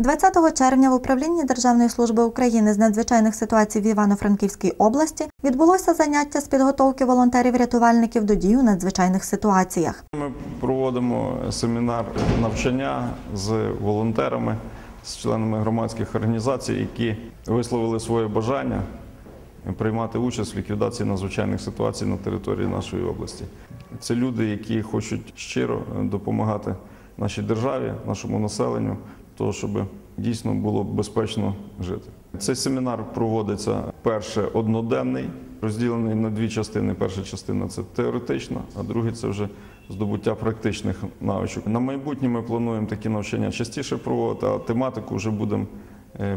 20 червня в управлінні Державної служби України з надзвичайних ситуацій в Івано-Франківській області відбулося заняття з підготовки волонтерів-рятувальників до дій у надзвичайних ситуаціях. Ми проводимо семінар навчання з волонтерами, з членами громадських організацій, які висловили своє бажання приймати участь в ліквідації надзвичайних ситуацій на території нашої області. Це люди, які хочуть щиро допомагати нашій державі, нашому населенню, того, щоб дійсно було безпечно жити. Цей семінар проводиться перше одноденний, розділений на дві частини. Перша частина це теоретична, а друга це вже здобуття практичних навичок. На майбутнє ми плануємо такі навчання частіше проводити, а тематику вже будемо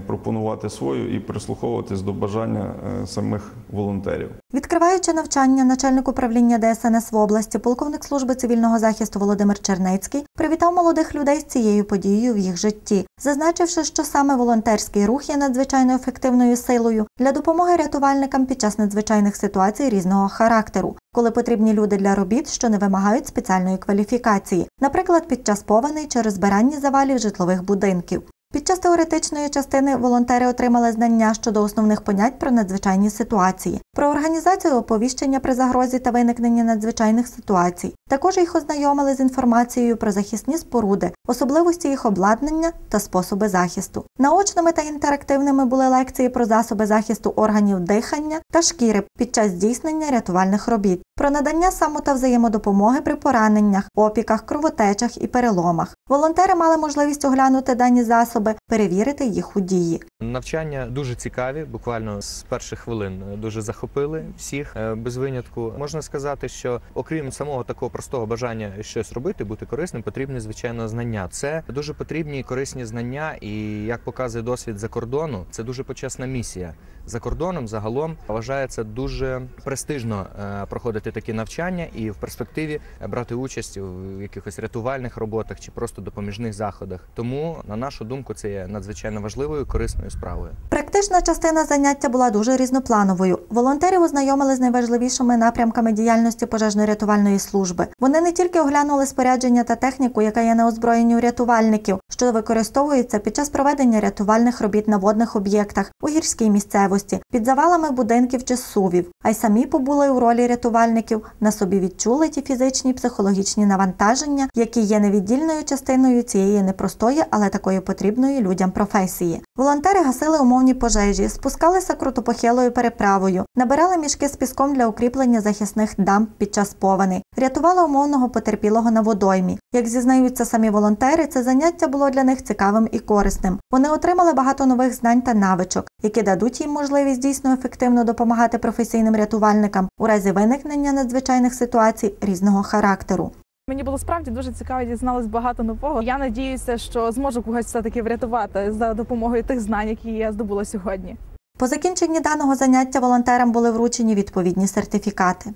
пропонувати свою і прислуховуватись до бажання е, самих волонтерів. Відкриваючи навчання, начальник управління ДСНС в області, полковник служби цивільного захисту Володимир Чернецький привітав молодих людей з цією подією в їх житті, зазначивши, що саме волонтерський рух є надзвичайно ефективною силою для допомоги рятувальникам під час надзвичайних ситуацій різного характеру, коли потрібні люди для робіт, що не вимагають спеціальної кваліфікації, наприклад, під час повеней чи розбирання завалів житлових будинків. Під час теоретичної частини волонтери отримали знання щодо основних понять про надзвичайні ситуації, про організацію оповіщення при загрозі та виникнення надзвичайних ситуацій. Також їх ознайомили з інформацією про захисні споруди, особливості їх обладнання та способи захисту. Наочними та інтерактивними були лекції про засоби захисту органів дихання та шкіри під час здійснення рятувальних робіт, про надання саму та взаємодопомоги при пораненнях, опіках, кровотечах і переломах. Волонтери мали можливість оглянути дані засоби, перевірити їх у дії. Навчання дуже цікаві, буквально з перших хвилин дуже захопили всіх е, без винятку. Можна сказати, що окрім самого такого простого бажання щось робити, бути корисним, потрібні звичайно знання. Це дуже потрібні і корисні знання, і як показує досвід за кордону, це дуже почесна місія. За кордоном загалом вважається дуже престижно е, проходити такі навчання і в перспективі брати участь у якихось рятувальних роботах чи просто допоміжних заходах. Тому, на нашу думку, це є надзвичайно важливою корисною справою. Практична частина заняття була дуже різноплановою. Волонтерів ознайомили з найважливішими напрямками діяльності пожежно-рятувальної служби. Вони не тільки оглянули спорядження та техніку, яка є на озброєнні у рятувальників, що використовується під час проведення рятувальних робіт на водних об'єктах у гірській місцевості, під завалами будинків чи сувів, а й самі побули у ролі рятувальників, на собі відчули ті фізичні і психологічні навантаження, які є невіддільною частиною цієї непростої, але такої потрібної людям професії. Волонтери гасили умовні пожежі, спускалися крутопохилою переправою, набирали мішки з піском для укріплення захисних дамб під час повеней, рятували умовного потерпілого на водоймі. Як зізнаються самі волонтери, це заняття було для них цікавим і корисним. Вони отримали багато нових знань та навичок, які дадуть їм можливість дійсно ефективно допомагати професійним рятувальникам у разі виникнення надзвичайних ситуацій різного характеру. Мені було справді дуже цікаво, дізналась багато нового. Я надіюся, що зможу когось все таки врятувати за допомогою тих знань, які я здобула сьогодні. По закінченні даного заняття волонтерам були вручені відповідні сертифікати.